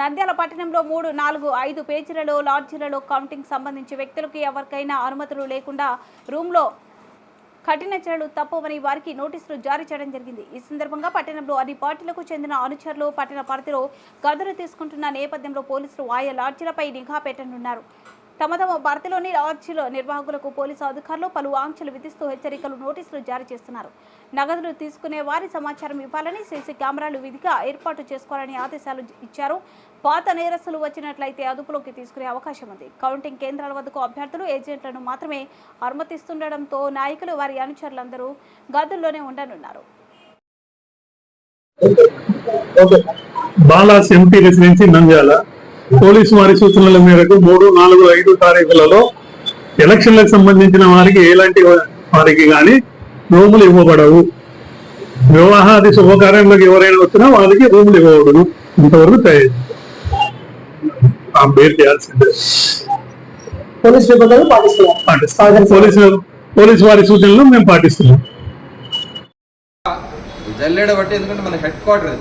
నంద్యాల పట్టణంలో మూడు నాలుగు ఐదు పేజీలలో లాడ్జీలలో కౌంటింగ్ సంబంధించి వ్యక్తులకు ఎవరికైనా అనుమతులు లేకుండా రూమ్లో కఠిన చర్యలు తప్పవని వారికి నోటీసులు జారీ చేయడం జరిగింది. ఈ సందర్భంగా పట్టణంలో అన్ని పార్టీలకు చెందిన అనుచరులు పట్టణ పరిధిలో గదులు తీసుకుంటున్న నేపథ్యంలో పోలీసులు ఆయా లాడ్జీలపై నిఘా పెట్టనున్నారు. తమ తమ భర్తలోని లాడ్జీల నిర్వాహకులకు పోలీసు అధికారులు పలు ఆంక్షలు విధిస్తూ హెచ్చరికలు నోటీసులు జారీ చేస్తున్నారు. నగదులు తీసుకునే వారి సమాచారం ఇవ్వాలని సీసీ కెమెరాలు విధిగా ఏర్పాటు చేసుకోవాలని ఆదేశాలు ఇచ్చారు. పాత నేరస్తులు వచ్చినట్లయితే అదుపులోకి తీసుకునే అవకాశం ఉంది. కౌంటింగ్ కేంద్రాల వద్దకు అభ్యర్థులు ఏజెంట్లను మాత్రమే అనుమతిస్తుండటంతో నాయకులు వారి అనుచరులందరూ గదుల్లోనే ఉండనున్నారు. Balas MP residency Nandyala. Police వారి సూచనల మేరకు మూడు నాలుగు ఐదు తారీఖులలో ఎలక్షన్లకు సంబంధించిన వారికి ఎలాంటి వారికి గాని రూములు ఇవ్వబడవు. వివాహాది శుభకార్యంలోకి ఎవరైనా వచ్చినా వారికి రూములు ఇవ్వబడదు ఇంతవరకు తయారు చేయాల్సిందే. పోలీస్ వారి సూచనలు మేము పాటిస్తున్నాం. జల్లెడ బట్టి ఎందుకంటే మన హెడ్ క్వార్టర్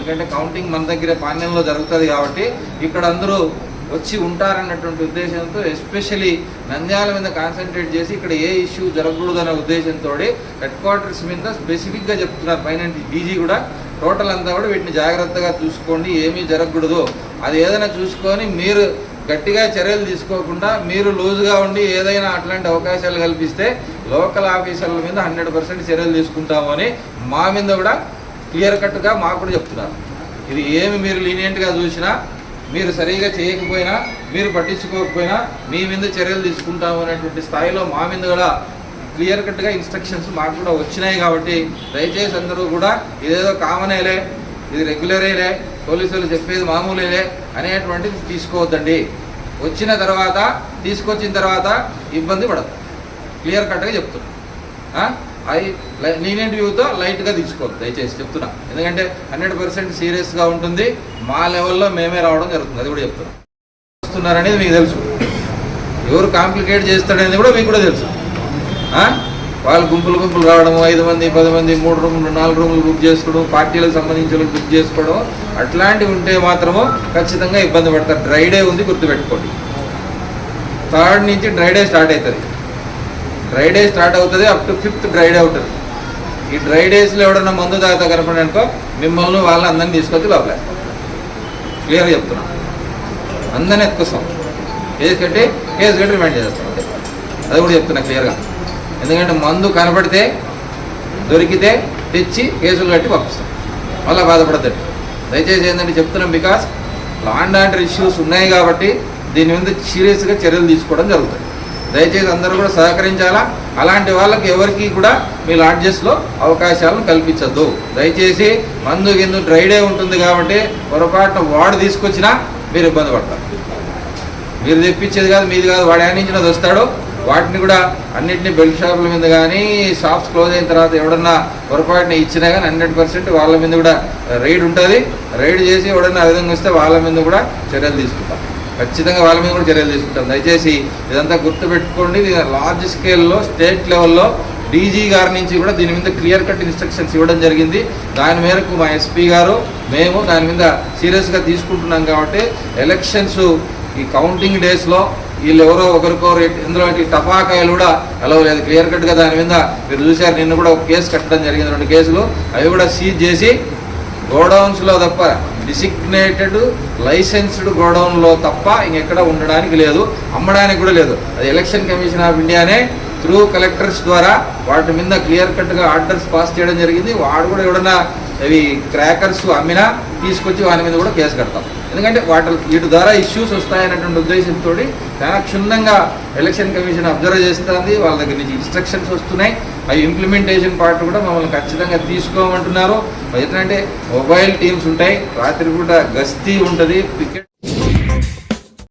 ఎందుకంటే కౌంటింగ్ మన దగ్గర పాణ్యంలో జరుగుతుంది కాబట్టి ఇక్కడ అందరూ వచ్చి ఉంటారన్నటువంటి ఉద్దేశంతో ఎస్పెషలీ నంద్యాల మీద కాన్సన్ట్రేట్ చేసి ఇక్కడ ఏ ఇష్యూ జరగకూడదు అనే ఉద్దేశంతో హెడ్ క్వార్టర్స్ మీద స్పెసిఫిక్గా చెప్తున్నారు. పైన డీజీ కూడా టోటల్ అంతా కూడా వీటిని జాగ్రత్తగా చూసుకోండి. ఏమీ జరగకూడదు. అది ఏదైనా చూసుకొని మీరు గట్టిగా చర్యలు తీసుకోకుండా మీరు లూజ్గా ఉండి ఏదైనా అట్లాంటి అవకాశాలు కల్పిస్తే లోకల్ ఆఫీసర్ల మీద హండ్రెడ్ పర్సెంట్ చర్యలు తీసుకుంటామని మా మీద కూడా క్లియర్ కట్గా మాకు కూడా చెప్తున్నారు. ఇది ఏమి మీరు లీనియంట్గా చూసినా మీరు సరిగా చేయకపోయినా మీరు పట్టించుకోకపోయినా మీ మీద చర్యలు తీసుకుంటాము అనేటువంటి స్థాయిలో మా మీద కూడా క్లియర్ కట్గా ఇన్స్ట్రక్షన్స్ మాకు కూడా వచ్చినాయి కాబట్టి దయచేసి అందరూ కూడా ఇదేదో కామనేలే ఇది రెగ్యులరేలే పోలీసులు చెప్పేది మామూలేలే అనేటువంటిది తీసుకోవద్దండి. వచ్చిన తర్వాత తీసుకొచ్చిన తర్వాత ఇబ్బంది పడదు క్లియర్ కట్గా చెప్తున్నాను ఆ? అవి లీనియంట్ వ్యూతో లైట్గా తీసుకోవద్దు దయచేసి చెప్తున్నా. ఎందుకంటే హండ్రెడ్ పర్సెంట్ సీరియస్గా ఉంటుంది. మా లెవెల్లో మేమే రావడం జరుగుతుంది. అది కూడా చెప్తున్నా. వస్తున్నారనేది మీకు తెలుసు. ఎవరు కాంప్లికేట్ చేస్తాడనేది కూడా మీకు కూడా తెలుసు. ఆ? వాళ్ళు గుంపులు గుంపులు రావడం ఐదు మంది పది మంది మూడు రూములు నాలుగు రూములు బుక్ చేసుకోవడం పార్టీలకు సంబంధించిన బుక్ చేసుకోవడం అట్లాంటివి ఉంటే మాత్రము ఖచ్చితంగా ఇబ్బంది పడతారు. డ్రై డే ఉంది గుర్తుపెట్టుకోండి. థర్డ్ నుంచి డ్రై డే స్టార్ట్ అవుతుంది. డ్రై డే స్టార్ట్ అవుతుంది up to fifth dry day అవుతుంది. ఈ డ్రై డేస్లో ఎవడన్నా మందు తాగుతా కనపడి అనుకో మిమ్మల్ని వాళ్ళని అందరిని తీసుకొచ్చి లోపలే. క్లియర్గా చెప్తున్నా. అందరిని ఎత్తుకొస్తాం. కేసు కట్టి కేసు కట్టి రిమైండ్ చేస్తాం అది కూడా చెప్తున్నా క్లియర్గా ఎందుకంటే మందు కనపడితే దొరికితే తెచ్చి కేసులు కట్టి పంపిస్తాం. మళ్ళీ బాధపడద్దండి. దయచేసి ఏంటంటే చెప్తున్నాం బికాస్ లాండ్ ఆర్డర్ ఇష్యూస్ ఉన్నాయి కాబట్టి దీని మీద సీరియస్గా చర్యలు తీసుకోవడం జరుగుతుంది. దయచేసి అందరూ కూడా సహకరించాలా? అలాంటి వాళ్ళకి ఎవరికి కూడా మీ లాడ్జెస్లో అవకాశాలను కల్పించద్దు. దయచేసి మందు గిందు డ్రైడే ఉంటుంది కాబట్టి పొరపాటున వాడు తీసుకొచ్చినా మీరు ఇబ్బంది పడతారు. మీరు తెప్పించేది కాదు మీది కాదు వాడు యానించినది వస్తాడు వాటిని కూడా అన్నింటినీ బెల్ట్ షాపుల మీద కానీ షాప్స్ క్లోజ్ అయిన తర్వాత ఎవడన్నా పొరపాటున ఇచ్చినా కానీ హండ్రెడ్ పర్సెంట్ వాళ్ళ మీద కూడా రైడ్ ఉంటుంది. రైడ్ చేసి ఎవడన్నా ఆ విధంగా వస్తే వాళ్ళ మీద కూడా చర్యలు తీసుకుంటాం. ఖచ్చితంగా వాళ్ళ మీద కూడా చర్యలు తీసుకుంటాం దయచేసి ఇదంతా గుర్తుపెట్టుకోండి. లార్జ్ స్కేల్లో స్టేట్ లెవెల్లో డీజీ గారి నుంచి కూడా దీని మీద క్లియర్ కట్ ఇన్స్ట్రక్షన్స్ ఇవ్వడం జరిగింది. దాని మేరకు మా ఎస్పీ గారు మేము దాని మీద సీరియస్గా తీసుకుంటున్నాం కాబట్టి ఎలక్షన్స్ ఈ కౌంటింగ్ డేస్లో వీళ్ళు ఎవరో ఒకరికొకరు ఇందులో టపాకాయలు కూడా అలవలేదు క్లియర్ కట్గా దాని మీద మీరు చూశారు నిన్న కూడా ఒక కేసు కట్టడం జరిగింది. రెండు కేసులు అవి కూడా సీజ్ చేసి గోడౌన్స్లో తప్ప డిసిగ్నేటెడ్ లైసెన్స్డ్ గోడౌన్లో తప్ప ఇంకెక్కడ ఉండడానికి లేదు అమ్మడానికి కూడా లేదు. అది ఎలక్షన్ కమిషన్ ఆఫ్ ఇండియానే త్రూ కలెక్టర్స్ ద్వారా వాటి మీద క్లియర్ కట్గా ఆర్డర్స్ పాస్ చేయడం జరిగింది. వాడు కూడా ఎవడన్నా అవి క్రాకర్స్ అమ్మినా తీసుకొచ్చి వాని మీద కూడా కేసు కడతాం. ఎందుకంటే వాటి వీటి ద్వారా ఇష్యూస్ వస్తాయనేటువంటి ఉద్దేశంతో చాలా క్షుణ్ణంగా ఎలక్షన్ కమిషన్ అబ్జర్వ్ చేస్తుంది. వాళ్ళ దగ్గర నుంచి ఇన్స్ట్రక్షన్స్ వస్తున్నాయి. అవి ఇంప్లిమెంటేషన్ పార్ట్ కూడా మమ్మల్ని ఖచ్చితంగా తీసుకోమంటున్నారు. ఎందుకంటే మొబైల్ టీమ్స్ ఉంటాయి. రాత్రిపూట గస్తీ ఉంటుంది. పికెట్